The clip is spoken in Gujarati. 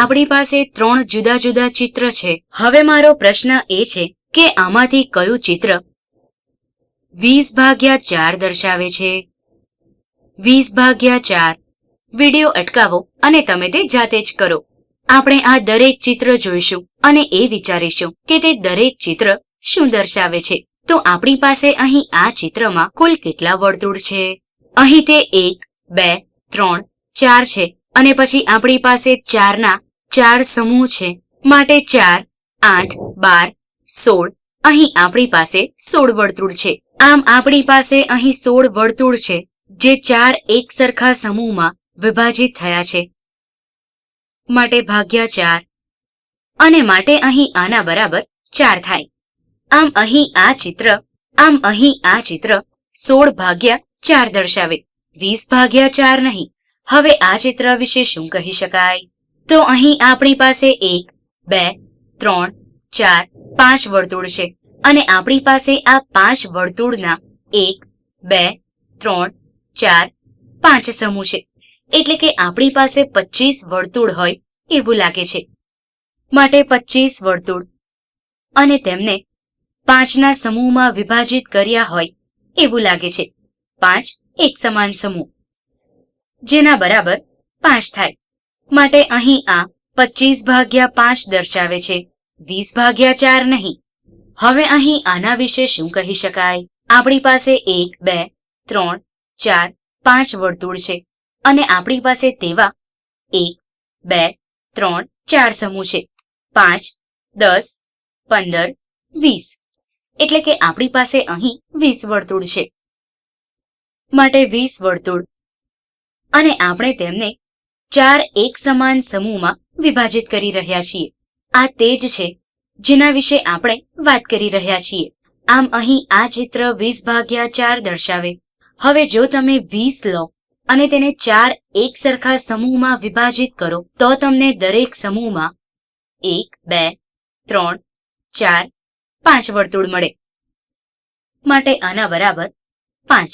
આપણી પાસે ત્રણ જુદા જુદા ચિત્ર છે. હવે મારો પ્રશ્ન એ છે કે આમાંથી કયું ચિત્ર વીસ ભાગ્યા ચાર દર્શાવે છે? વીસ ભાગ્યા ચાર. વિડિયો અટકાવો અને તમે તે જાતે જ કરો. આપણે આ દરેક ચિત્ર જોઈશું અને એ વિચારીશું કે તે દરેક ચિત્ર શું દર્શાવે છે. તો આપણી પાસે અહીં આ ચિત્રમાં કુલ કેટલા વર્તુળ છે? અહીં તે એક, બે, ત્રણ, ચાર છે અને પછી આપણી પાસે ચારના ચાર સમૂહ છે. માટે ચાર, આઠ, બાર, સોળ. અહીં આપણી પાસે સોળ વર્તુળ છે. આમ આપણી પાસે અહીં સોળ વર્તુળ છે, જે ચાર એક સરખા સમૂહમાં વિભાજિત થયા છે. માટે ભાગ્યા ચાર. અને માટે અહીં આના બરાબર ચાર થાય. આમ અહીં આ ચિત્ર, આમ અહીં આ ચિત્ર સોળ ભાગ્યા ચાર દર્શાવે. વીસ ભાગ્યા ચાર નહીં. હવે આ ચિત્ર વિશે શું કહી શકાય? તો અહીં આપણી પાસે એક, બે, ત્રણ, ચાર, પાંચ વર્તુળ છે. અને આપણી પાસે આ પાંચ વર્તુળના એક, બે, ત્રણ, ચાર, પાંચ સમૂહ છે. એટલે કે આપણી પાસે પચીસ વર્તુળ હોય એવું લાગે છે. માટે પચીસ વર્તુળ. અને તેમને પાંચના સમૂહમાં વિભાજિત કર્યા હોય એવું લાગે છે. પાંચ એક સમાન સમૂહ. જેના બરાબર પાંચ થાય. માટે અહીં આ પચીસ ભાગ્યા પાંચ દર્શાવે છે. વીસ ભાગ્યા ચાર નહીં. હવે અહીં આના વિશે શું કહી શકાય? આપણી પાસે એક, બે, ત્રણ, ચાર, પાંચ વર્તુળ છે. અને આપણી પાસે તેવા એક, બે, ત્રણ, ચાર સમૂહ છે. પાંચ, દસ, પંદર, વીસ. એટલે કે આપણી પાસે અહીં વીસ વર્તુળ છે. માટે વીસ વર્તુળ. અને આપણે તેમને ચાર એક સમાન સમૂહમાં વિભાજિત કરી રહ્યા છીએ. આ તે જ છે જેના વિશે આપણે વાત કરી રહ્યા છીએ. આમ અહીં આ ચિત્ર વીસ ભાગ્યા ચાર દર્શાવે. હવે જો તમે વીસ લો અને તેને ચાર એક સરખા સમૂહમાં વિભાજિત કરો, તો તમને દરેક સમૂહમાં એક, બે, ત્રણ, ચાર, પાંચ વર્તુળ મળે. માટે આના બરાબર પાંચ.